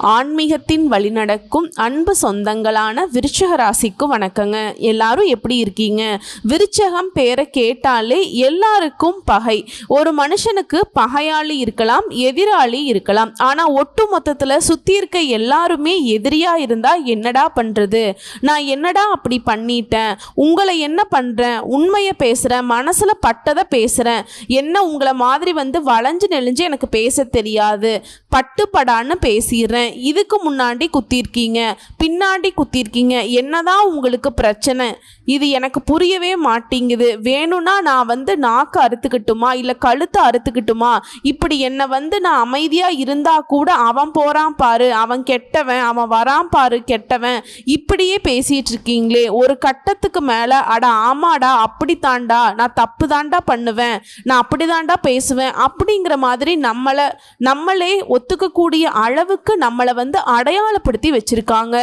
ஆன்மீகத்தின் வழிநடக்கும் அன்பு சொந்தங்களான விருச்சக ராசிக்கு வணக்கங்க. எல்லாரும் எப்படி இருக்கீங்க? விருச்சகம் பேரை கேட்டாலே எல்லாருக்கும் பகை. ஒரு மனுஷனுக்கு பகையாளி இருக்கலாம் எதிராளி இருக்கலாம். ஆனால் ஒட்டு மொத்தத்தில் சுற்றி இருக்க எல்லாருமே எதிரியாக இருந்தால் என்னடா பண்ணுறது நான் என்னடா அப்படி பண்ணிட்டேன்? உங்களை என்ன பண்ணுறேன் உண்மையை பேசுகிறேன் மனசில் பட்டதை பேசுகிறேன் என்ன உங்களை மாதிரி வந்து வளைஞ்சு நெளிஞ்சு எனக்கு பேச தெரியாது? பட்டுப்படான்னு பேசிடுறேன். இதுக்கு முன்னாடி குத்திருக்கீங்க பின்னாடி குத்திருக்கீங்க என்னதான் உங்களுக்கு பிரச்சனை? இது எனக்கு புரியவே மாட்டேங்குது. வேணும்னா நான் வந்து நாக்கு அறுத்துக்கிட்டுமா? இல்லை கழுத்தை அறுத்துக்கிட்டுமா? இப்படி என்னை வந்து நான் அமைதியாக இருந்தால் கூட அவன் போகிறான் பாரு. அவன் கெட்டவன் அவன் வரான் பாரு கெட்டவன். இப்படியே பேசிகிட்டு இருக்கீங்களே. ஒரு கட்டத்துக்கு மேலே அட ஆமாடா அப்படி தாண்டா நான் தப்பு தாண்டா பண்ணுவேன். நான் அப்படி தாண்டா பேசுவேன். அப்படிங்கிற மாதிரி நம்மளை நம்மளே ஒத்துக்கக்கூடிய அளவுக்கு நம்ம நம்மளை வந்து அடையாளப்படுத்தி வச்சுருக்காங்க.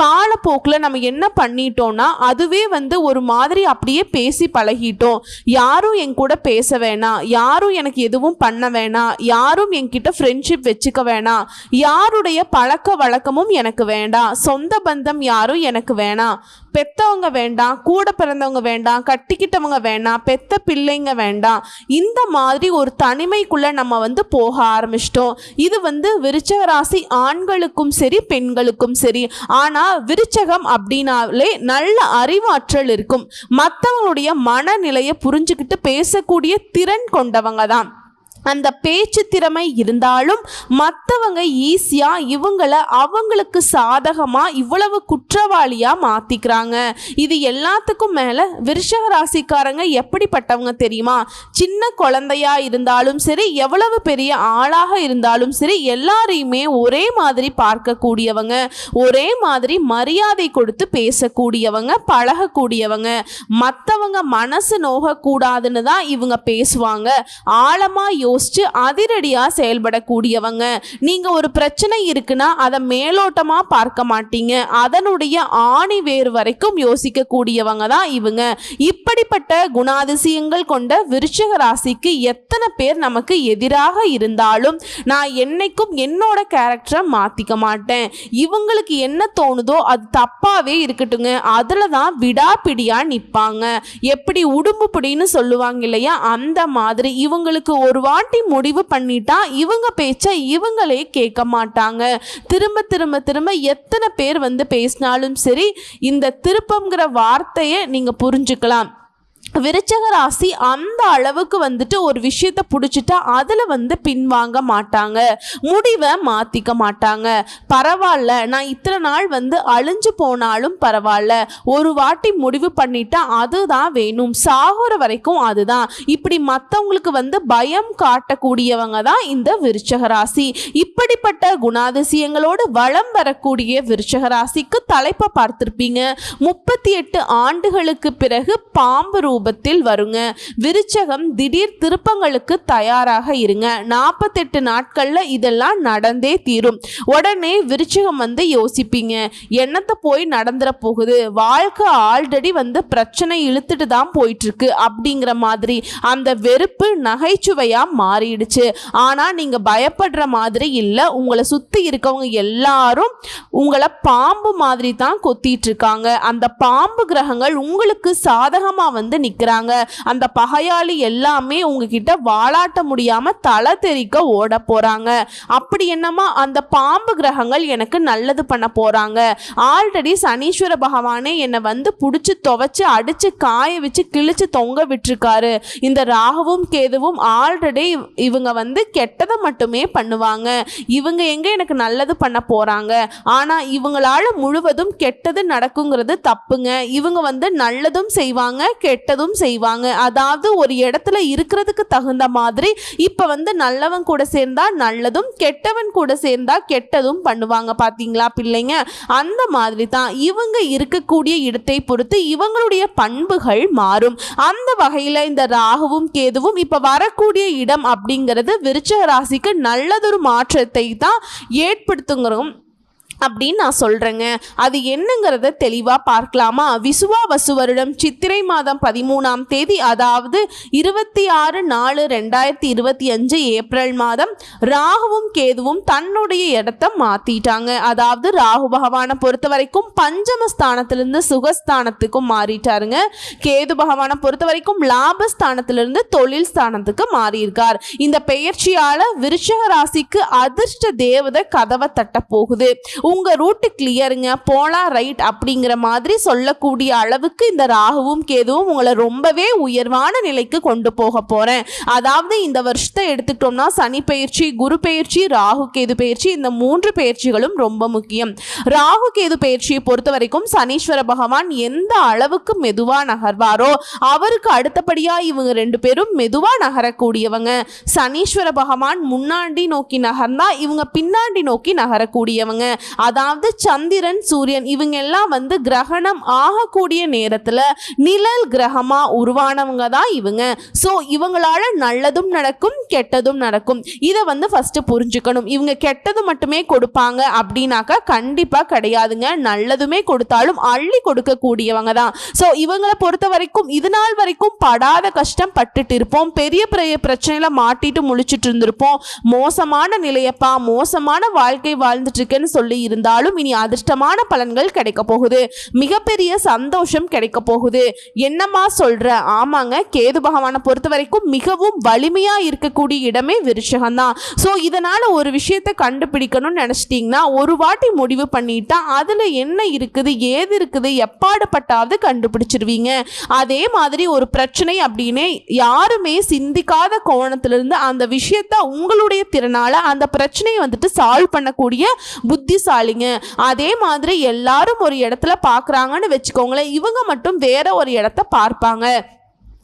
காலப்போக்கில் நம்ம என்ன பண்ணிட்டோம்னா அதுவே வந்து ஒரு மாதிரி அப்படியே பேசி பழகிட்டோம். யாரும் என் கூட பேச வேணாம் யாரும் எனக்கு எதுவும் பண்ண வேணாம் யாரும் என்கிட்ட ஃப்ரெண்ட்ஷிப் வச்சுக்க வேணாம் யாருடைய பழக்க வழக்கமும் எனக்கு வேண்டாம் சொந்த பந்தம் யாரும் எனக்கு வேணாம் பெத்தவங்க வேண்டாம் கூட பிறந்தவங்க வேண்டாம் கட்டிக்கிட்டவங்க வேண்டாம் பெத்த பிள்ளைங்க வேண்டாம். இந்த மாதிரி ஒரு தனிமைக்குள்ள நம்ம வந்து போக ஆரம்பிச்சிட்டோம். இது வந்து விருச்சக ராசி ஆண்களுக்கும் சரி பெண்களுக்கும் சரி. ஆனால் விருச்சகம் அப்படின்னாலே நல்ல அறிவாற்றல் இருக்கும். மற்றவங்களுடைய மனநிலையை புரிஞ்சுக்கிட்டு பேசக்கூடிய திறன் கொண்டவங்க தான். அந்த பேச்சு திறமை இருந்தாலும் மற்றவங்க ஈஸியாக இவங்கள அவங்களுக்கு சாதகமாக இவ்வளவு குற்றவாளியாக மாற்றிக்கிறாங்க இது எல்லாத்துக்கும் மேலே விருஷக ராசிக்காரங்க எப்படிப்பட்டவங்க தெரியுமா? சின்ன குழந்தையா இருந்தாலும் சரி எவ்வளவு பெரிய ஆளாக இருந்தாலும் சரி எல்லாரையுமே ஒரே மாதிரி பார்க்கக்கூடியவங்க ஒரே மாதிரி மரியாதை கொடுத்து பேசக்கூடியவங்க பழகக்கூடியவங்க. மற்றவங்க மனசு நோகக்கூடாதுன்னு தான் இவங்க பேசுவாங்க. ஆழமாக யோசிச்சு அதிரடியாக செயல்படக்கூடியவங்க. நீங்கள் ஒரு பிரச்சனை இருக்குன்னா அதை மேலோட்டமாக பார்க்க மாட்டீங்க. அதனுடைய ஆணி வேறு வரைக்கும் யோசிக்கக்கூடியவங்க தான் இவங்க. இப்படிப்பட்ட குணாதிசயங்கள் கொண்ட விருச்சக ராசிக்கு எத்தனை பேர் நமக்கு எதிராக இருந்தாலும் நான் என்னைக்கும் என்னோட கேரக்டரை மாற்றிக்க மாட்டேன். இவங்களுக்கு என்ன தோணுதோ அது தப்பாகவே இருக்கட்டுங்க. அதில் தான் விடாப்பிடியாக நிற்பாங்க எப்படி உடும்பு பிடின்னு சொல்லுவாங்க இல்லையா அந்த மாதிரி இவங்களுக்கு ஒரு பாட்டி முடிவு பண்ணிட்டா இவங்க பேச்சை இவங்களே கேட்க மாட்டாங்க. திரும்ப திரும்ப திரும்ப எத்தனை பேர் வந்து பேசினாலும் சரி இந்த திருப்பம்ங்கிற வார்த்தையை நீங்கள் புரிஞ்சுக்கலாம். விருச்சக ராசி அந்த அளவுக்கு வந்துட்டு ஒரு விஷயத்தை பிடிச்சிட்டா அதில் வந்து பின்வாங்க மாட்டாங்க. முடிவை மாற்றிக்க மாட்டாங்க. பரவாயில்ல நான் இத்தனை நாள் வந்து அழிஞ்சு போனாலும் பரவாயில்ல. ஒரு வாட்டி முடிவு பண்ணிட்டா அதுதான் வேணும். சாகுற வரைக்கும் அதுதான். இப்படி மற்றவங்களுக்கு வந்து பயம் காட்டக்கூடியவங்க தான் இந்த விருச்சக ராசி. இப்படிப்பட்ட குணாதிசயங்களோடு வளம் வரக்கூடிய விருச்சக ராசிக்கு தலைப்பை பார்த்துருப்பீங்க. முப்பத்தி எட்டு ஆண்டுகளுக்கு பிறகு பாம்பு ரூபத்தில் வருங்க. விருச்சகம் திடீர் திருப்பங்களுக்கு தயாராக இருங்க. நாற்பத்தெட்டு நாட்களில் இதெல்லாம் நடந்தே தீரும். உடனே விருச்சகம் வந்து யோசிப்பீங்க. என்னத்தை போய் நடந்துற போகுது? வாழ்க்கை ஆல்ரெடி வந்து பிரச்சனை இழுத்துட்டு தான் போயிட்டு இருக்கு அப்படிங்கிற மாதிரி அந்த வெறுப்பு நகைச்சுவையாக மாறிடுச்சு. ஆனால் நீங்கள் பயப்படுற மாதிரி இல்லை. உங்களை சுற்றி இருக்கவங்க எல்லாரும் உங்களை பாம்பு மாதிரி தான் கொத்திட்டு இருக்காங்க. அந்த பாம்பு கிரகங்கள் உங்களுக்கு சாதகமாக வந்து நிற்கிறாங்க அந்த பகையாளி எல்லாமே உங்ககிட்ட வாழாட்ட முடியாமல் தலை தெறிக்க ஓட போகிறாங்க அப்படி என்னமா அந்த பாம்பு கிரகங்கள் எனக்கு நல்லது பண்ண போகிறாங்க ஆல்ரெடி சனீஸ்வர பகவானே என்னை வந்து பிடிச்சி துவைச்சு அடித்து காய வச்சு கிழிச்சு தொங்க விட்டுருக்காரு. இந்த ராகுவும் கேதுவும் ஆல்ரெடி இவங்க வந்து கெட்டதை மட்டுமே பண்ணுவாங்க. இவங்க எங்கே எனக்கு நல்லது பண்ண போகிறாங்க ஆனால் இவங்களால் முழுவதும் கெட்டது நடக்குங்கிறது தப்புங்க. இவங்க வந்து நல்லதும் செய்வாங்க கெட்ட கெட்டதும் செய்வாங்க. அதாவது ஒரு இடத்துல இருக்கிறதுக்கு தகுந்த மாதிரி இப்போ வந்து நல்லவன் கூட சேர்ந்தா நல்லதும் கெட்டவன் கூட சேர்ந்தா கெட்டதும் பண்ணுவாங்க. பார்த்தீங்களா பிள்ளைங்க? அந்த மாதிரி தான் இவங்க இருக்கக்கூடிய இடத்தை பொறுத்து இவங்களுடைய பண்புகள் மாறும். அந்த வகையில் இந்த ராகுவும் கேதுவும் இப்போ வரக்கூடிய இடம் அப்படிங்கிறது விருச்சக ராசிக்கு நல்லதொரு மாற்றத்தை தான் ஏற்படுத்துங்கிறோம் அப்படின்னு நான் சொல்கிறேங்க அது என்னங்கிறத தெளிவாக பார்க்கலாமா? விசுவாவசு வருடம் சித்திரை மாதம் பதிமூணாம் தேதி அதாவது இருபத்தி ஆறு நாலு ரெண்டாயிரத்தி இருபத்தி அஞ்சு ஏப்ரல் மாதம் ராகுவும் கேதுவும் தன்னுடைய இடத்த மாற்றிட்டாங்க அதாவது ராகு பகவானை பொறுத்த வரைக்கும் பஞ்சம ஸ்தானத்திலிருந்து சுகஸ்தானத்துக்கும் மாறிட்டாருங்க. கேது பகவானை பொறுத்த வரைக்கும் லாபஸ்தானத்திலிருந்து தொழில் ஸ்தானத்துக்கு மாறியிருக்கார். இந்த பெயர்ச்சியால் விருச்சக ராசிக்கு அதிர்ஷ்ட தேவதை கதவை தட்ட போகுது. உங்கள் ரூட்டு கிளியருங்க போலாம் ரைட் அப்படிங்கிற மாதிரி சொல்லக்கூடிய அளவுக்கு இந்த ராகுவும் கேதுவும் உங்களை ரொம்பவே உயர்வான நிலைக்கு கொண்டு போக போகிறேன் அதாவது இந்த வருஷத்தை எடுத்துக்கிட்டோம்னா சனி பயிற்சி குரு பயிற்சி ராகு கேது பயிற்சி இந்த மூன்று பயிற்சிகளும் ரொம்ப முக்கியம். ராகு கேது பயிற்சியை பொறுத்த வரைக்கும் சனீஸ்வர பகவான் எந்த அளவுக்கு மெதுவாக நகர்வாரோ அவருக்கு அடுத்தபடியாக இவங்க ரெண்டு பேரும் மெதுவாக நகரக்கூடியவங்க. சனீஸ்வர பகவான் முன்னாடி நோக்கி நகர்ந்தா இவங்க பின்னாடி நோக்கி நகரக்கூடியவங்க. அதாவது சந்திரன் சூரியன் இவங்க எல்லாம் வந்து கிரகணம் ஆகக்கூடிய நேரத்தில் நிழல் கிரகமாக உருவானவங்க தான் இவங்க. ஸோ இவங்களால நல்லதும் நடக்கும் கெட்டதும் நடக்கும். இதை வந்து ஃபஸ்ட்டு புரிஞ்சுக்கணும். இவங்க கெட்டது மட்டுமே கொடுப்பாங்க அப்படின்னாக்கா கண்டிப்பாக கிடையாதுங்க. நல்லதுமே கொடுத்தாலும் அள்ளி கொடுக்கக்கூடியவங்க தான். ஸோ இவங்களை பொறுத்த வரைக்கும் இது நாள் வரைக்கும் படாத கஷ்டம் பட்டுட்டு இருப்போம். பெரிய பெரிய பிரச்சனையில் மாட்டிட்டு முழிச்சிட்டு இருந்திருப்போம். மோசமான நிலையப்பா மோசமான வாழ்க்கை வாழ்ந்துட்டு இருக்கேன்னு சொல்லி இருந்தாலும் இனி அதிர்ஷ்டமான பலன்கள் கிடைக்க போகுது. மிகப்பெரிய சந்தோஷம் கிடைக்க போகுது. என்னம்மா சொல்ற? ஆமாங்க கேது பகவானை பொறுத்த வரைக்கும் மிகவும் வலிமையா இருக்கக்கூடிய இடமே விருஷகம் தான் ஸோ இதனால ஒரு விஷயத்தை கண்டுபிடிக்கணும்னு நினைச்சிட்டிங்கன்னா ஒரு வாட்டி முடிவு பண்ணிட்டா அதுல என்ன இருக்குது ஏது இருக்குது எப்பாடுபட்டாவது கண்டுபிடிச்சிருவீங்க. அதே மாதிரி ஒரு பிரச்சனை அப்படின்னு யாருமே சிந்திக்காத கோணத்திலிருந்து அந்த விஷயத்த உங்களுடைய திறனால அந்த பிரச்சனையை வந்துட்டு சால்வ் பண்ணக்கூடிய புத்திசாலிங்க அதே மாதிரி எல்லாரும் ஒரு இடத்துல பார்க்குறாங்கன்னு வச்சுக்கோங்களேன். இவங்க மட்டும் வேற ஒரு இடத்த பார்ப்பாங்க.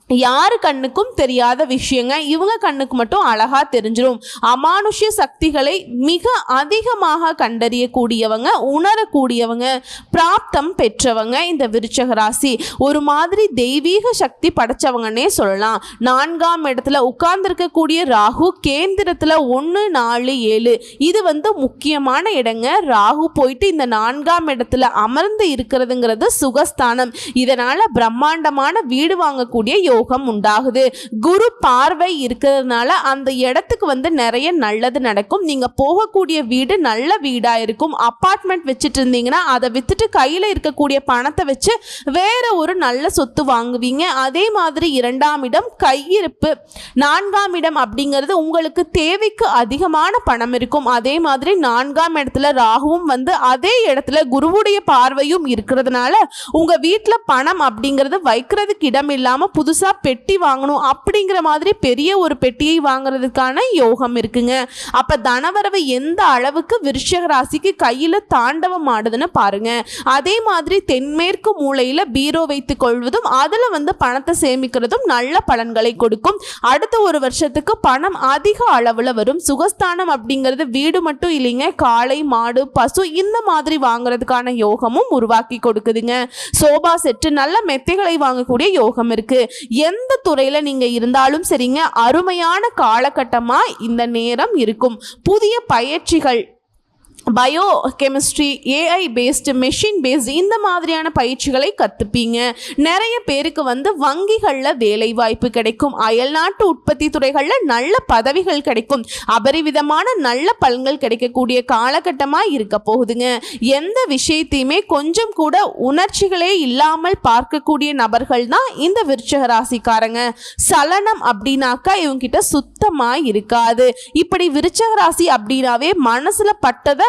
யாரு கண்ணுக்கும் தெரியாத விஷயங்க. இவங்க கண்ணுக்கு மட்டும் அழகா தெரிஞ்சிடும் அமானுஷ்ய சக்திகளை மிக அதிகமாக கண்டறியக்கூடியவங்க உணரக்கூடியவங்க பிராப்தம் பெற்றவங்க இந்த விருச்சக ராசி. ஒரு மாதிரி தெய்வீக சக்தி படைச்சவங்கன்னே சொல்லலாம். நான்காம் இடத்துல உட்கார்ந்துருக்கக்கூடிய ராகு கேந்திரத்தில் ஒன்று நாலு ஏழு. இது வந்து முக்கியமான இடங்க. ராகு போயிட்டு இந்த நான்காம் இடத்துல அமர்ந்து இருக்கிறதுங்கிறது சுகஸ்தானம். இதனால பிரம்மாண்டமான வீடு வாங்கக்கூடிய யோகம் உண்டாகுது. குரு பார்வை இருக்கிறதுனால அந்த இடத்துக்கு வந்து நிறைய நல்லது நடக்கும். நீங்க போகக்கூடிய வீடு நல்ல வீடா இருக்கும். அப்பார்ட்மெண்ட் வச்சுட்டு இருந்தீங்கன்னா அதை வித்துட்டு கையில இருக்கக்கூடிய பணத்தை வச்சு வேற ஒரு நல்ல சொத்து வாங்குவீங்க. அதே மாதிரி இரண்டாம் இடம் கையிருப்பு. நான்காம் இடம் அப்படிங்கிறது உங்களுக்கு தேவைக்கு அதிகமான பணம் இருக்கும். அதே மாதிரி நான்காம் இடத்துல ராகுவும் வந்து அதே இடத்துல குருவுடைய பார்வையும் இருக்கிறதுனால உங்க வீட்டில் பணம் அப்படிங்கிறது வைக்கிறதுக்கு இடம் இல்லாம புதுசா பெட்டி வாங்கணும் அப்படிங்கிற மாதிரி பெரிய ஒரு பெட்டியை வாங்குறதுக்கான யோகம் இருக்குங்க. அப்போ தனவரவை எந்த அளவுக்கு விருஷக ராசிக்கு கையில் தாண்டவம் ஆடுதுன்னு பாருங்க. அதே மாதிரி தென்மேற்கு மூலையில் பீரோ வைத்து கொள்வதும் அதில் வந்து பணத்தை சேமிக்கிறதும் நல்ல பலன்களை கொடுக்கும். அடுத்த ஒரு வருஷத்துக்கு பணம் அதிக அளவில் வரும். சுகஸ்தானம் அப்படிங்கிறது வீடு மட்டும் இல்லைங்க காளை மாடு பசு இந்த மாதிரி வாங்குறதுக்கான யோகமும் உருவாக்கி கொடுக்குதுங்க. சோபா செட்டு நல்ல மெத்தைகளை வாங்கக்கூடிய யோகம் இருக்கு. எந்த துறையில் நீங்கள் இருந்தாலும் சரிங்க அருமையான காலகட்டமாக இந்த நேரம் இருக்கும். புதிய பயிற்சிகள் biochemistry AI based machine based இந்த மாதிரியான பயிற்சிகளை கற்றுப்பீங்க நிறைய பேருக்கு வந்து வங்கிகளில் வேலை வாய்ப்பு கிடைக்கும் அயல்நாட்டு உற்பத்தி துறைகளில் நல்ல பதவிகள் கிடைக்கும். அபரிவிதமான நல்ல பலன்கள் கிடைக்கக்கூடிய காலகட்டமாக இருக்க போகுதுங்க. எந்த விஷயத்தையுமே கொஞ்சம் கூட உணர்ச்சிகளே இல்லாமல் பார்க்கக்கூடிய நபர்கள் தான் இந்த விருச்சக ராசிக்காரங்க சலனம் அப்படின்னாக்கா இவங்கிட்ட சுத்தமாக இருக்காது. இப்படி விருச்சக ராசி அப்படின்னாவே மனசில் பட்டதை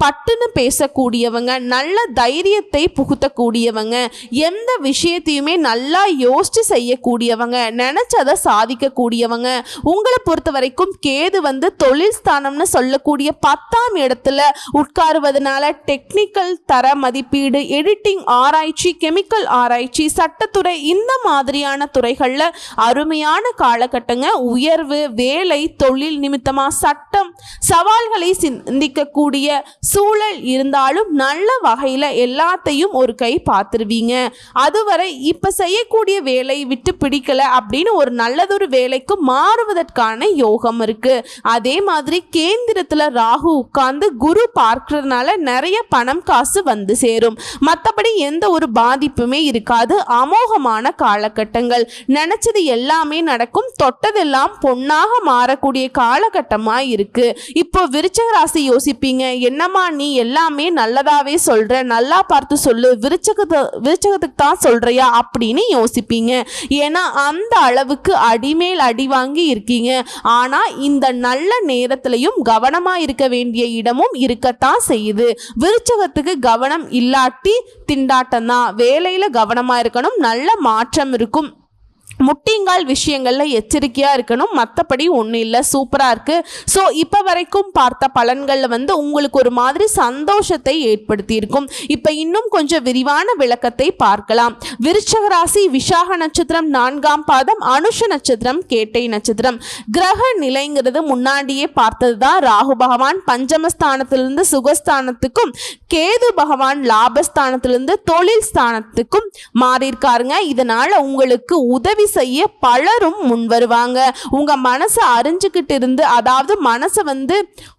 பட்டுன்னு பேசக்கூடியவங்க நல்ல தைரியத்தை புகுத்தக்கூடியவங்க எந்த விஷயத்தையுமே நல்லா யோசித்து செய்யக்கூடியவங்க நினச்சதை சாதிக்கக்கூடியவங்க உங்களை பொறுத்த வரைக்கும் கேது வந்து தொழில் ஸ்தானம்னு சொல்லக்கூடிய பத்தாம் இடத்துல உட்காருவதனால டெக்னிக்கல் தர மதிப்பீடு எடிட்டிங் ஆராய்ச்சி கெமிக்கல் ஆராய்ச்சி சட்டத்துறை இந்த மாதிரியான துறைகளில் அருமையான காலகட்டங்க. உயர்வு வேலை தொழில் நிமித்தமாக சட்டம் சவால்களை சிந்திக்கக்கூடிய சூழல் இருந்தாலும் நல்ல வகையில் எல்லாத்தையும் ஒரு கை பார்த்துருவீங்க. அதுவரை இப்போ செய்யக்கூடிய வேலையை விட்டு பிடிக்கல அப்படின்னு ஒரு நல்லதொரு வேலைக்கு மாறுவதற்கான யோகம் இருக்கு. அதே மாதிரி கேந்திரத்தில் ராகு உட்கார்ந்து குரு பார்க்கறதுனால நிறைய பணம் காசு வந்து சேரும். மற்றபடி எந்த ஒரு பாதிப்புமே இருக்காது. அமோகமான காலகட்டங்கள். நினைச்சது எல்லாமே நடக்கும். தொட்டதெல்லாம் பொன்னாக மாறக்கூடிய காலகட்டமாக இருக்கு. இப்போ விருச்சக ராசி யோசிப்பீங்க. என்னம்மா நீ எல்லாமே நல்லதாவே சொல்ற. நல்லா பார்த்து சொல்லு. விருச்சகத்தை விருச்சகத்துக்கு தான் சொல்றியா அப்படின்னு யோசிப்பீங்க. ஏன்னா அந்த அளவுக்கு அடிமேல் அடி வாங்கி இருக்கீங்க. ஆனா இந்த நல்ல நேரத்திலையும் கவனமா இருக்க வேண்டிய இடமும் இருக்கத்தான் செய்யுது. விருச்சகத்துக்கு கவனம் இல்லாட்டி திண்டாட்டம் தான் வேலையில கவனமா இருக்கணும். நல்ல மாற்றம் இருக்கும். முட்டிங்கால் விஷயங்களில் எச்சரிக்கையாக இருக்கணும். மற்றபடி ஒன்றும் இல்லை. சூப்பராக இருக்குது ஸோ இப்போ வரைக்கும் பார்த்த பலன்களில் வந்து உங்களுக்கு ஒரு மாதிரி சந்தோஷத்தை ஏற்படுத்தியிருக்கும். இப்போ இன்னும் கொஞ்சம் விரிவான விளக்கத்தை பார்க்கலாம். விருச்சக ராசி விசாக நட்சத்திரம் நான்காம் பாதம் அனுஷ நட்சத்திரம் கேட்டை நட்சத்திரம். கிரக நிலைங்கிறது முன்னாடியே பார்த்தது தான் ராகு பகவான் பஞ்சமஸ்தானத்திலிருந்து சுகஸ்தானத்துக்கும் கேது பகவான் லாபஸ்தானத்திலிருந்து தொழில் ஸ்தானத்துக்கும் மாறியிருக்காருங்க. இதனால் உங்களுக்கு உதவி செய்ய பலரும் முன் வருவாங்க. உங்கள் மனசை அறிஞ்சுக்கிட்டு இருந்து அதாவது மனசை வந்து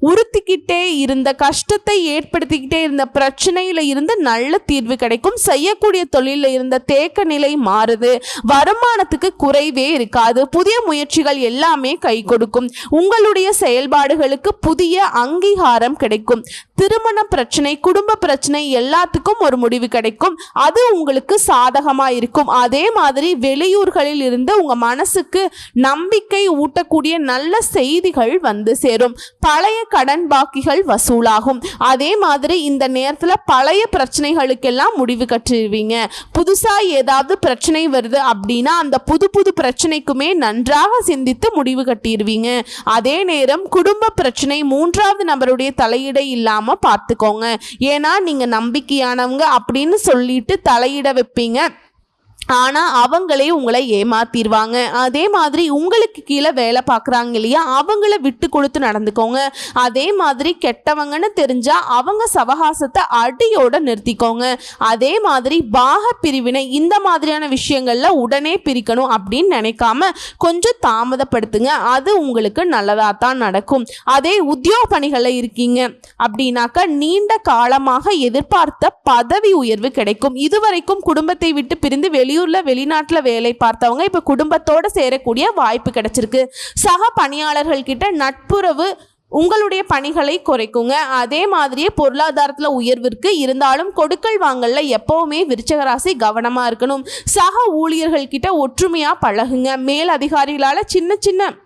உறுத்திக்கிட்டே இருந்த கஷ்டத்தை ஏற்படுத்திக்கிட்டே இருந்த பிரச்சனையில் இருந்து நல்ல தீர்வு கிடைக்கும். செய்யக்கூடிய தொழிலில் இருந்த தேக்க நிலை மாறுது. வருமானத்துக்கு குறைவே இருக்காது. புதிய முயற்சிகள் எல்லாமே கை கொடுக்கும். உங்களுடைய செயல்பாடுகளுக்கு புதிய அங்கீகாரம் கிடைக்கும். திருமண பிரச்சனை குடும்ப பிரச்சனை எல்லாத்துக்கும் ஒரு முடிவு கிடைக்கும். அது உங்களுக்கு சாதகமாக இருக்கும். அதே மாதிரி வெளியூர்களில் இருந்து உங்கள் மனசுக்கு நம்பிக்கை ஊட்டக்கூடிய நல்ல செய்திகள் வந்து சேரும். பழைய கடன் பாக்கிகள் வசூலாகும். அதே மாதிரி இந்த நேரத்தில் பழைய பிரச்சனைகளுக்கெல்லாம் முடிவு கட்டிடுவீங்க புதுசாக ஏதாவது பிரச்சனை வருது அப்படின்னா அந்த புது புது பிரச்சனைக்குமே நன்றாக சிந்தித்து முடிவு கட்டிடுவீங்க. அதே நேரம் குடும்ப பிரச்சனை மூன்றாவது நபருடைய தலையீடை பார்த்துக்கோங்க ஏன்னா நீங்க நம்பிக்கையானவங்க அப்படின்னு சொல்லிட்டு தலையிட வைப்பீங்க. ஆனால் அவங்களே உங்களை ஏமாத்திடுவாங்க அதே மாதிரி உங்களுக்கு கீழே வேலை பார்க்குறாங்க இல்லையா அவங்கள விட்டு கொடுத்து நடந்துக்கோங்க. அதே மாதிரி கெட்டவங்கன்னு தெரிஞ்சால் அவங்க சவகாசத்தை அடியோட நிறுத்திக்கோங்க. அதே மாதிரி பாக பிரிவினை இந்த மாதிரியான விஷயங்களில் உடனே பிரிக்கணும் அப்படின்னு நினைக்காம கொஞ்சம் தாமதப்படுத்துங்க. அது உங்களுக்கு நல்லதாக தான் நடக்கும். அதே உத்தியோக பணிகளில் இருக்கீங்க அப்படின்னாக்கா நீண்ட காலமாக எதிர்பார்த்த பதவி உயர்வு கிடைக்கும். இதுவரைக்கும் குடும்பத்தை விட்டு பிரிந்து வெளியூர்ல வெளிநாட்டில் வேலை பார்த்தவங்க இப்ப குடும்பத்தோட சேரக்கூடிய வாய்ப்பு கிடைச்சிருக்கு. சக பணியாளர்கள் கிட்ட நட்புறவு உங்களுடைய பணிகளை குறைக்குங்க. அதே மாதிரியே பொருளாதாரத்தில் உயர்விற்கு இருந்தாலும் கொடுக்கல் வாங்கல்ல எப்பவுமே விருச்சகராசி கவனமாக இருக்கணும். சக ஊழியர்கள் கிட்ட ஒற்றுமையாக பழகுங்க. மேல் அதிகாரிகளால் சின்ன சின்ன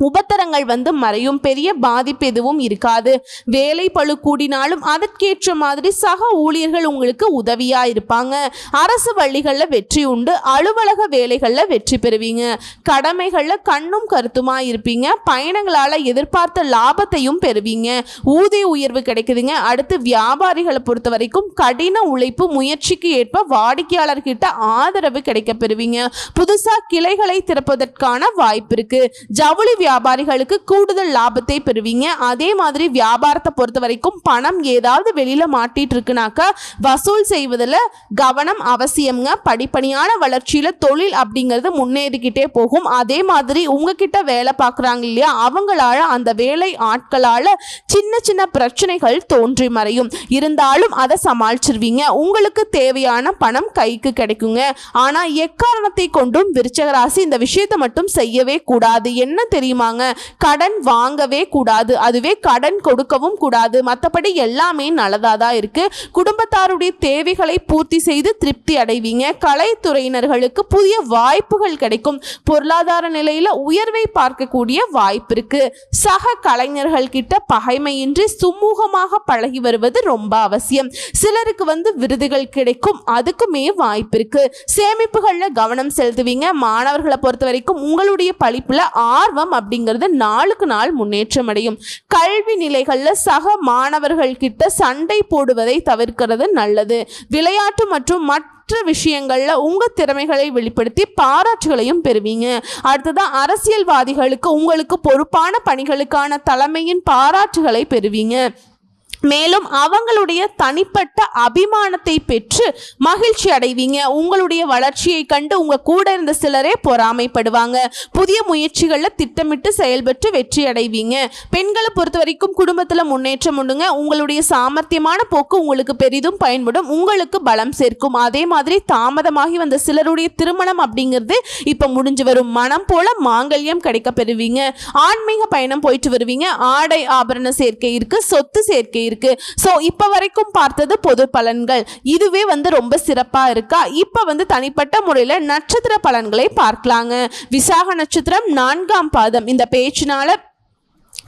உபத்தரங்கள் வந்து மறையும் பெரிய பாதிப்பு எதுவும் இருக்காது. வேலை பழு கூடினாலும் அதற்கேற்ற மாதிரி சக ஊழியர்கள் உங்களுக்கு உதவியா இருப்பாங்க. அரசு வழிகளில் வெற்றி உண்டு அலுவலக வேலைகளில் வெற்றி பெறுவீங்க. கடமைகளில் கண்ணும் கருத்துமா இருப்பீங்க. பயணங்களால் எதிர்பார்த்த லாபத்தையும் பெறுவீங்க. ஊதிய உயர்வு கிடைக்குதுங்க. அடுத்து வியாபாரிகளை பொறுத்த வரைக்கும் கடின உழைப்பு முயற்சிக்கு ஏற்ப வாடிக்கையாளர்கிட்ட ஆதரவு கிடைக்க பெறுவீங்க. புதுசாக கிளைகளை திறப்பதற்கான வாய்ப்பு இருக்கு. ஜவுளி வியாபாரிகளுக்கு கூடுதல் லாபத்தை பெறுவீங்க. அதே மாதிரி வியாபாரத்தை பொறுத்த வரைக்கும் பணம் ஏதாவது வெளியில மாட்டிட்டு இருக்குனாக்கா வசூல் செய்வதில் கவனம் அவசியம்ங்க. படிப்படியான வளர்ச்சியில தொழில் அப்படிங்கிறது முன்னேறிக்கிட்டே போகும். அதே மாதிரி உங்ககிட்ட வேலை பார்க்குறாங்க இல்லையா? அவங்களால அந்த வேலை ஆட்களால சின்ன சின்ன பிரச்சனைகள் தோன்றி மறையும். இருந்தாலும் அதை சமாளிச்சிருவீங்க. உங்களுக்கு தேவையான பணம் கைக்கு கிடைக்குங்க. ஆனா எக்காரணத்தை கொண்டும் விருச்சகராசி இந்த விஷயத்தை மட்டும் செய்யவே கூடாது. என்ன தெரியும்? தெரியுமாங்க? கடன் வாங்கவே கூடாது. அதுவே கடன் கொடுக்கவும் கூடாது. மற்றபடி எல்லாமே நல்லதாக தான் இருக்கு. குடும்பத்தாருடைய தேவைகளை பூர்த்தி செய்து திருப்தி அடைவீங்க. கலைத்துறையினர்களுக்கு புதிய வாய்ப்புகள் கிடைக்கும். பொருளாதார நிலையில உயர்வை பார்க்கக்கூடிய வாய்ப்பு இருக்கு. சக கலைஞர்கள் கிட்ட பகைமையின்றி சுமூகமாக பழகி வருவது ரொம்ப அவசியம். சிலருக்கு வந்து விருதுகள் கிடைக்கும். அதுக்குமே வாய்ப்பு இருக்கு. சேமிப்புகள்ல கவனம் செலுத்துவீங்க. மாணவர்களை பொறுத்த வரைக்கும் உங்களுடைய படிப்பில் ஆர்வம் அப்படிங்கிறது நாளுக்கு நாள் முன்னேற்றம் அடையும். கல்வி நிலைகளில் சக மாணவர்கள் கிட்ட சண்டை போடுவதை தவிர்க்கிறது நல்லது. விளையாட்டு மற்றும் மற்ற விஷயங்களில் உங்கள் திறமைகளை வெளிப்படுத்தி பாராட்டுகளையும் பெறுவீங்க. அடுத்தது அரசியல்வாதிகளுக்கு உங்களுக்கு பொறுப்பான பணிகளுக்கான தலைமையின் பாராட்டுகளை பெறுவீங்க. மேலும் அவங்களுடைய தனிப்பட்ட அபிமானத்தை பெற்று மகிழ்ச்சி அடைவீங்க. உங்களுடைய வளர்ச்சியை கண்டு உங்க கூட இருந்த சிலரே பொறாமைப்படுவாங்க. புதிய முயற்சிகளில் திட்டமிட்டு செயல்பட்டு வெற்றி அடைவீங்க. பெண்களை பொறுத்த வரைக்கும் குடும்பத்தில் முன்னேற்றம் உண்டுங்க. உங்களுடைய சாமர்த்தியமான போக்கு உங்களுக்கு பெரிதும் பயன்படும். உங்களுக்கு பலம் சேர்க்கும். அதே மாதிரி தாமதமாகி வந்த சிலருடைய திருமணம் அப்படிங்கிறது இப்போ முடிஞ்சு வரும். மனம் போல மாங்கல்யம் கிடைக்க பெறுவீங்க. ஆன்மீக பயணம் போயிட்டு வருவீங்க. ஆடை ஆபரண சேர்க்கை இருக்கு சொத்து சேர்க்கை இருக்கு இருக்கு. ஸோ இப்போ வரைக்கும் பார்த்தது பொது பலன்கள். இதுவே வந்து ரொம்ப சிறப்பாக இருக்கா? இப்போ வந்து தனிப்பட்ட முறையில் நட்சத்திர பலன்களை பார்க்கலாங்க. விசாக நட்சத்திரம் நான்காம் பாதம். இந்த பேச்சினால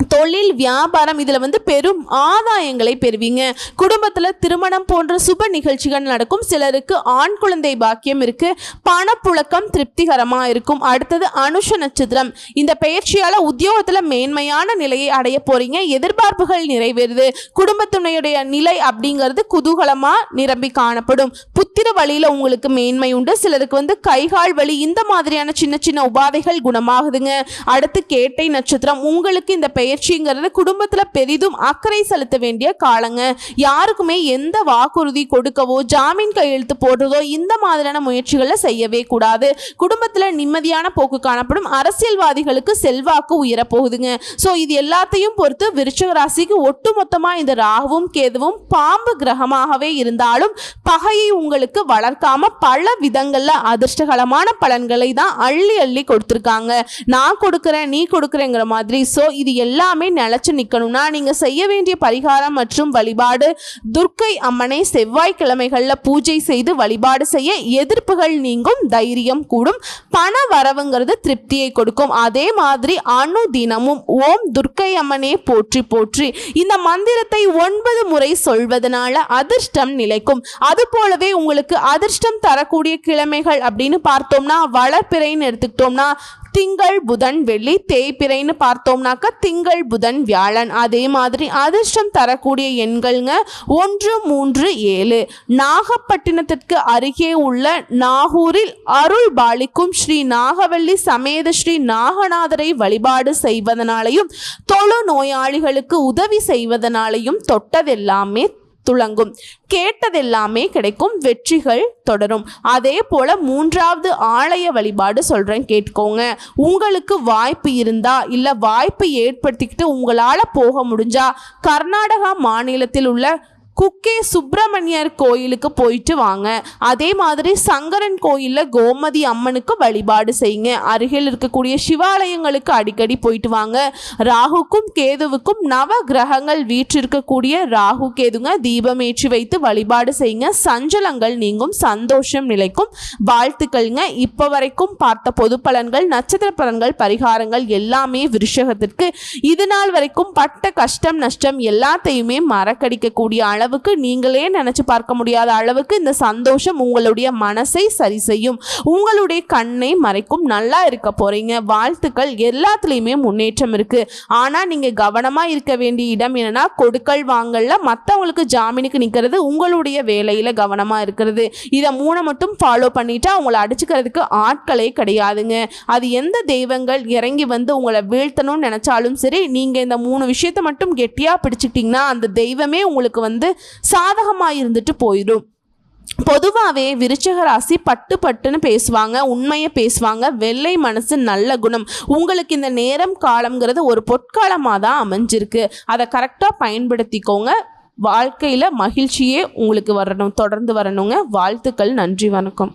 தொழில் வியாபாரம் இதில் வந்து பெரும் ஆதாயங்களை பெறுவீங்க. குடும்பத்தில் திருமணம் போன்ற சுப நிகழ்ச்சிகள் நடக்கும். சிலருக்கு ஆண் குழந்தை பாக்கியம் இருக்கு. பணப்புழக்கம் திருப்திகரமாக இருக்கும். அடுத்தது அனுஷ நட்சத்திரம். இந்த பயிற்சியால் உத்தியோகத்தில் மேன்மையான நிலையை அடைய போறீங்க. எதிர்பார்ப்புகள் நிறைவேறுது. குடும்பத்தினுடைய நிலை அப்படிங்கிறது குதூகலமாக நிரம்பி காணப்படும். புத்திர வழியில் உங்களுக்கு மேன்மை உண்டு. சிலருக்கு வந்து கைகால் வலி இந்த மாதிரியான சின்ன சின்ன உபாதைகள் குணமாகுதுங்க. அடுத்து கேட்டை நட்சத்திரம். உங்களுக்கு இந்த பயிற்சிங்கிறது குடும்பத்தில் பெரிதும் அக்கறை செலுத்த வேண்டிய காலங்க. யாருக்குமே எந்த வாக்குறுதி கொடுக்கவோ ஜாமீன் கையெழுத்து போடுறதோ இந்த மாதிரியான முயற்சிகளை செய்யவே கூடாது. குடும்பத்தில் நிம்மதியான போக்கு காணப்படும். அரசியல்வாதிகளுக்கு செல்வாக்கு உயரப்போகுதுங்க. ஸோ இது எல்லாத்தையும் பொறுத்து விருச்சக ராசிக்கு ஒட்டுமொத்தமாக இந்த ராகுவும் கேதுவும் பாம்பு கிரகமாகவே இருந்தாலும் பகையை உங்களுக்கு வளர்க்காம பல விதங்களில் அதிர்ஷ்டகரமான பலன்களை தான் அள்ளி அள்ளி கொடுத்துருக்காங்க. நான் கொடுக்குறேன் நீ கொடுக்குறேங்கிற மாதிரி. ஸோ இது எல்லாமே நிலச்சி நிற்கணும்னா நீங்கள் செய்ய வேண்டிய பரிகாரம் மற்றும் வழிபாடு துர்க்கை அம்மனை செவ்வாய்க்கிழமைகளில் பூஜை செய்து வழிபாடு செய்ய எதிர்ப்புகள் நீங்கும் தைரியம் கூடும் பண வரவுங்கிறது திருப்தியை கொடுக்கும். அதே மாதிரி அணு தினமும் ஓம் துர்க்கை அம்மனே போற்றி போற்றி. இந்த மந்திரத்தை ஒன்பது முறை சொல்வதனால அதிர்ஷ்டம் நிலைக்கும். அது போலவே உங்களுக்கு அதிர்ஷ்டம் தரக்கூடிய கிழமைகள் அப்படின்னு பார்த்தோம்னா வளர்ப்பிறைன்னு எடுத்துக்கிட்டோம்னா திங்கள் புதன் வெள்ளி தேய்பிறைன்னு பார்த்தோம்னாக்கா திங்கள் புதன் வியாழன். அதே மாதிரி அதிர்ஷ்டம் தரக்கூடிய எண்கள்ங்க ஒன்று மூன்று ஏழு. நாகப்பட்டினத்திற்கு அருகே உள்ள நாகூரில் அருள் பாலிக்கும் ஸ்ரீ நாகவல்லி சமேத ஸ்ரீ நாகநாதரை வழிபாடு செய்வதனாலையும் தொழு நோயாளிகளுக்கு உதவி செய்வதனாலையும் தொட்டதெல்லாமே துளங்கும். கேட்டதெல்லாமே கிடைக்கும் வெற்றிகள் தொடரும். அதே போல மூன்றாவது ஆலய வழிபாடு சொல்றேன் கேட்டுக்கோங்க. உங்களுக்கு வாய்ப்பு இருந்தா இல்ல வாய்ப்பு ஏற்படுத்திக்கிட்டு உங்களால போக முடிஞ்சா கர்நாடகா மாநிலத்தில் உள்ள குக்கே சுப்பிரமணியர் கோயிலுக்கு போயிட்டு வாங்க. அதே மாதிரி சங்கரன் கோயிலில் கோமதி அம்மனுக்கு வழிபாடு செய்யுங்க. அருகில் இருக்கக்கூடிய சிவாலயங்களுக்கு அடிக்கடி போயிட்டு வாங்க. ராகுக்கும் கேதுவுக்கும் நவ கிரகங்கள் வீற்றிருக்கக்கூடிய ராகு கேதுங்க தீபம் ஏற்றி வைத்து வழிபாடு செய்யுங்க. சஞ்சலங்கள் நீங்கும் சந்தோஷம் நிலைக்கும். வாழ்த்துக்கள்ங்க. இப்போ வரைக்கும் பார்த்த பொது பலன்கள் நட்சத்திர பலன்கள் பரிகாரங்கள் எல்லாமே விருஷகத்திற்கு. இது நாள் வரைக்கும் பட்ட கஷ்டம் நஷ்டம் எல்லாத்தையுமே மறக்கடிக்கக்கூடிய அளவு அளவுக்கு நீங்களே நினச்சி பார்க்க முடியாத அளவுக்கு இந்த சந்தோஷம் உங்களுடைய மனசை சரி செய்யும். உங்களுடைய கண்ணை மறைக்கும். நல்லா இருக்க போறீங்க. வாழ்த்துக்கள். எல்லாத்துலேயுமே முன்னேற்றம் இருக்கு. ஆனால் நீங்கள் கவனமாக இருக்க வேண்டிய இடம் என்னன்னா கொடுக்கல் வாங்கல மற்றவங்களுக்கு ஜாமீனுக்கு நிற்கிறது உங்களுடைய வேலையில் கவனமாக இருக்கிறது. இதை மூணை மட்டும் ஃபாலோ பண்ணிட்டா உங்களை அடிச்சுக்கிறதுக்கு ஆட்களே கிடையாதுங்க. அது எந்த தெய்வங்கள் இறங்கி வந்து உங்களை வீழ்த்தணும்னு நினச்சாலும் சரி நீங்கள் இந்த மூணு விஷயத்தை மட்டும் கெட்டியாக பிடிச்சிட்டிங்கன்னா அந்த தெய்வமே உங்களுக்கு வந்து சாதகமாக இருந்துட்டு போயிடும். பொதுவாகவே விருச்சக ராசி பட்டு பட்டுன்னு பேசுவாங்க உண்மையை பேசுவாங்க வெள்ளை மனசு நல்ல குணம். உங்களுக்கு இந்த நேரம் காலம்ங்கிறது ஒரு பொற்காலமாக தான் அமைஞ்சிருக்கு. அதை கரெக்டாக பயன்படுத்திக்கோங்க. வாழ்க்கையில் மகிழ்ச்சியே உங்களுக்கு வரணும் தொடர்ந்து வரணுங்க. வாழ்த்துக்கள் நன்றி வணக்கம்.